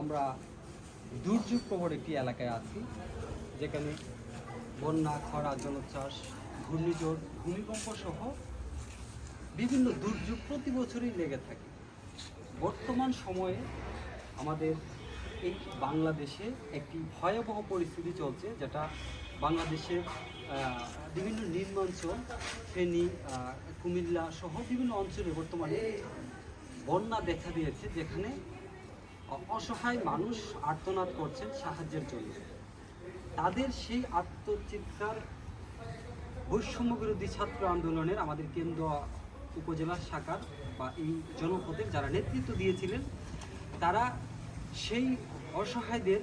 আমরা দুর্যোগ প্রবণ একটি এলাকায় আছি, যেখানে বন্যা, খরা, জলোচ্ছ্বাস, ঘূর্ণিঝড়, ভূমিকম্প সহ বিভিন্ন দুর্যোগ প্রতি বছরই লেগে থাকে। বর্তমান সময়ে আমাদের এই বাংলাদেশে একটি ভয়াবহ পরিস্থিতি চলছে, যেটা বাংলাদেশের বিভিন্ন নিম্নাঞ্চল, ফেনী কুমিল্লা সহ বিভিন্ন অঞ্চলে বর্তমানে বন্যা দেখা দিয়েছে, যেখানে অসহায় মানুষ আর্তনাদ করছেন সাহায্যের জন্য। তাদের সেই আত্মচিৎকার বৈষম্য বিরোধী ছাত্র আন্দোলনের আমাদের কেন্দ্র উপজেলা শাখার বা এই জনপদের যারা নেতৃত্ব দিয়েছিলেন, তারা সেই অসহায়দের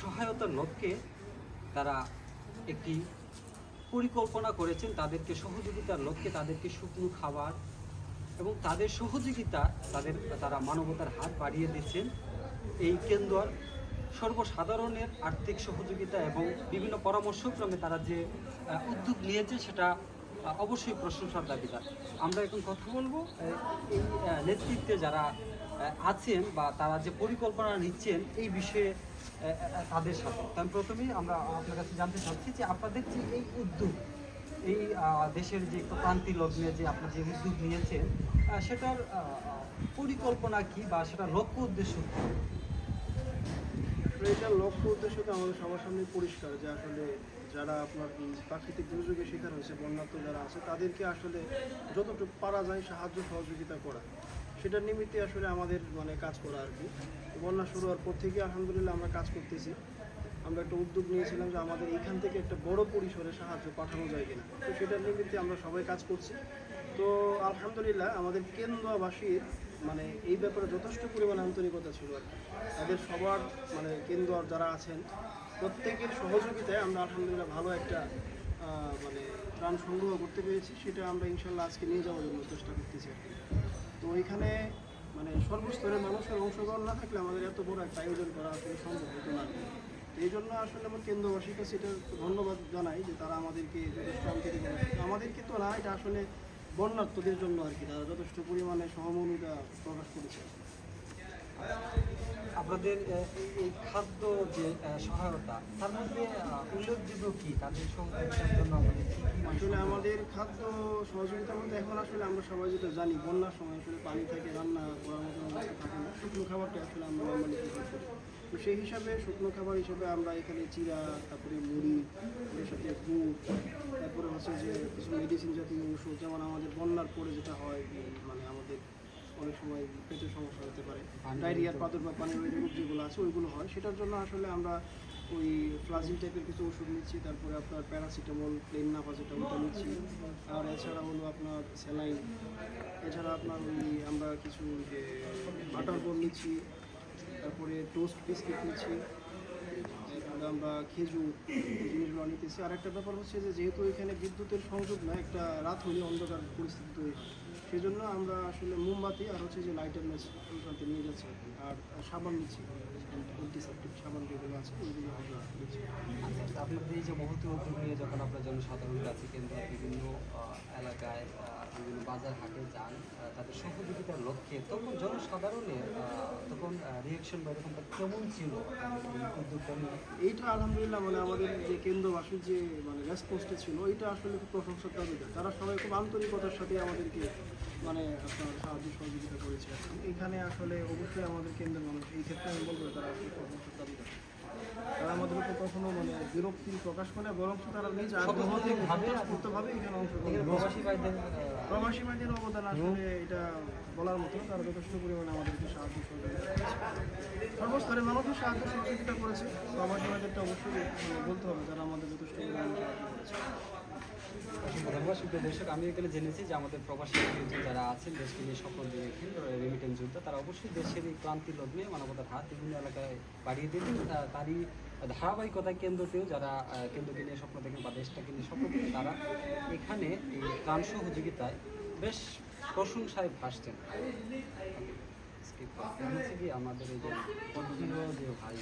সহায়তার লক্ষ্যে তারা একটি পরিকল্পনা করেছেন তাদেরকে সহযোগিতার লক্ষ্যে তাদেরকে শুকনো খাবার এবং তাদের সহযোগিতা তাদের, তারা মানবতার হাত বাড়িয়ে দিচ্ছেন। এই কেন্দ্র সর্বসাধারণের আর্থিক সহযোগিতা এবং বিভিন্ন পরামর্শক্রমে তারা যে উদ্যোগ নিয়েছে সেটা অবশ্যই প্রশংসার দাবিদার আমরা এখন কথা বলব এই নেতৃত্বে যারা আছেন বা তারা যে পরিকল্পনা নিচ্ছেন এই বিষয়ে তাদের সাথে। প্রথমেই আমরা আপনার কাছে জানতে চাচ্ছি যে আপনাদের যে এই উদ্যোগ এই দেশের যে ক্রান্তি লগ্নে যে আপনার যে উদ্যোগ নিয়েছেন সেটার পরিকল্পনা কি বা সেটার লক্ষ্য উদ্দেশ্য কি? এটার লক্ষ্য উদ্দেশ্য তো আমাদের সবার সামনে পরিষ্কার, যে আসলে যারা আপনার প্রাকৃতিক দুর্যোগের শিকার হয়েছে বন্যাত্ম যারা আছে, তাদেরকে আসলে যতটুকু পারা যায় সাহায্য সহযোগিতা করা। সেটার নিমিত্তে আসলে আমাদের মানে কাজ করা আর কি। বন্যা শুরু হওয়ার পর থেকে আলহামদুলিল্লাহ আমরা কাজ করতেছি। আমরা একটা উদ্যোগ নিয়েছিলাম যে আমাদের এখান থেকে একটা বড় পরিসরে সাহায্য পাঠানো যায় কিনা। তো সেটার নিমিত্তে আমরা সবাই কাজ করছি। তো আলহামদুলিল্লাহ আমাদের কেন্দ্রবাসীর মানে এই ব্যাপারে যথেষ্ট পরিমাণে আন্তরিকতা ছিল। আর তাদের সবার মানে কেন্দ্র যারা আছেন, প্রত্যেকের সহযোগিতায় আমরা আলহামদুলিল্লাহ ভালো একটা মানে ত্রাণ সংগ্রহ করতে পেরেছি। সেটা আমরা ইনশাল্লাহ আজকে নিয়ে যাওয়ার জন্য চেষ্টা করতেছি আর তো এখানে মানে সর্বস্তরের মানুষের অংশগ্রহণ না থাকলে আমাদের এত বড় একটা আয়োজন করা আসলে সম্ভব হতো না এই জন্য আসলে আমার কেন্দ্রবাসীর কাছে এটা ধন্যবাদ জানাই যে তারা আমাদেরকে যথেষ্ট আমাদেরকে তো না এটা আসলে বন্যার্থদের জন্য আর কি তারা যথেষ্ট পরিমাণে সহমর্মিতা প্রকাশ করেছে। আপনাদের এই- খাদ্য যে সহায়তা তার মধ্যে উল্লেখযোগ্য কি? তাদের আসলে আমাদের খাদ্য সহযোগিতার মধ্যে এখন আসলে আমরা সবাই যেটা জানি বন্যার সময় আসলে পানি থাকে রান্না করার মতো থাকে না। শুকনো খাবারটা আসলে আমরা নর্মালি করি। তো সেই হিসাবে শুকনো খাবার হিসেবে আমরা এখানে চিরা তারপরে মুড়ি এর সাথে গুড় তারপরে হচ্ছে যে কিছু মেডিসিন জাতীয় ওষুধ যেমন আমাদের বন্যার পরে যেটা হয় মানে আমাদের অনেক সময় পেটের সমস্যা হতে পারে। ডায়রিয়ার পাতর বা পানির রোগ যেগুলো আছে ওইগুলো হয়। সেটার জন্য আসলে আমরা ওই ফ্লাজিল টাইপের কিছু ওষুধ নিচ্ছি তারপরে আপনার প্যারাসিটামল প্লেন নাফা যেটা ওটা নিচ্ছি। আর এছাড়া হলো আপনার স্যালাইন এছাড়া আপনার ওই আমরা কিছু যে বাটার নিচ্ছি। তারপরে টোস্ট বিস্কিট নিচ্ছি তারপরে আমরা খেজুর জিনিসগুলো নিতেছি আর একটা ব্যাপার হচ্ছে যে যেহেতু এখানে বিদ্যুতের সংযোগ না একটা রাত হলে অন্ধকার পরিস্থিতি তৈরি হয়। সেই জন্য আমরা আসলে মোমবাতি আর হচ্ছে যে লাইটার ম্যাচ ওইখানতে নিয়ে যাচ্ছি। আর সাবান নিচ্ছি অ্যান্টিসেপ্টিক সাবান যেগুলো আছে ওইগুলো আমরা নিচ্ছি আচ্ছা, আপনাদের এই যে মহতি নিয়ে যখন আপনারা জনসাধারণের কাছে কেন্দ্র বিভিন্ন এলাকায় বিভিন্ন বাজার হাটে যান তাদের সহযোগিতার লক্ষ্যে তখন জনসাধারণের তখন রিয়েকশন বা এরকমটা কেমন ছিল? এইটা আলহামদুলিল্লাহ মানে আমাদের যে কেন্দ্রবাসীর যে মানে রেসপন্সটা ছিল এটা আসলে খুব প্রশংসার তারা সবাই খুব আন্তরিকতার সাথে আমাদেরকে মানে আপনার সাহায্য সহযোগিতা করেছে। এখানে আসলে অবশ্যই আমাদের কেন্দ্রের মানুষ, এই ক্ষেত্রে আমি বলব তারা আসলে প্রশংসার দাবিদার কখনো মানে বিরক্তি প্রকাশ করে বরং তারা নিজ আগ্রহ থেকে ভাবে ভাবে এখানে অংশগ্রহণ প্রবাসী ভাইদের অবদান আসলে এটা বলার মতো তারা যথেষ্ট পরিমাণে আমাদেরকে সাহায্য সহযোগিতা মানুষের সাহায্য সহযোগিতা করেছে প্রবাসী অবশ্যই বলতে হবে যারা আমাদের যথেষ্ট পরিমাণে সাহায্য ধন্যবাদ সুপ্রিয় দর্শক। আমি এখানে জেনেছি যে আমাদের প্রবাসী যারা আছেন দেশকে নিয়ে দেখেন রেমিটেন্স যোদ্ধা তারা অবশ্যই দেশের এই ক্রান্তি লগ্নে মানবতার হাত বিভিন্ন এলাকায় বাড়িয়ে আহ, তারই ধারাবাহিকতায় কেন্দ্রতেও যারা কেন্দ্রকে নিয়ে স্বপ্ন দেখেন বা দেশটাকে নিয়ে স্বপ্ন দেখেন, তারা এখানে এই ত্রাণ সহযোগিতায় বেশ প্রশংসায় ভাসছেন। আমাদের এই যে ভাই।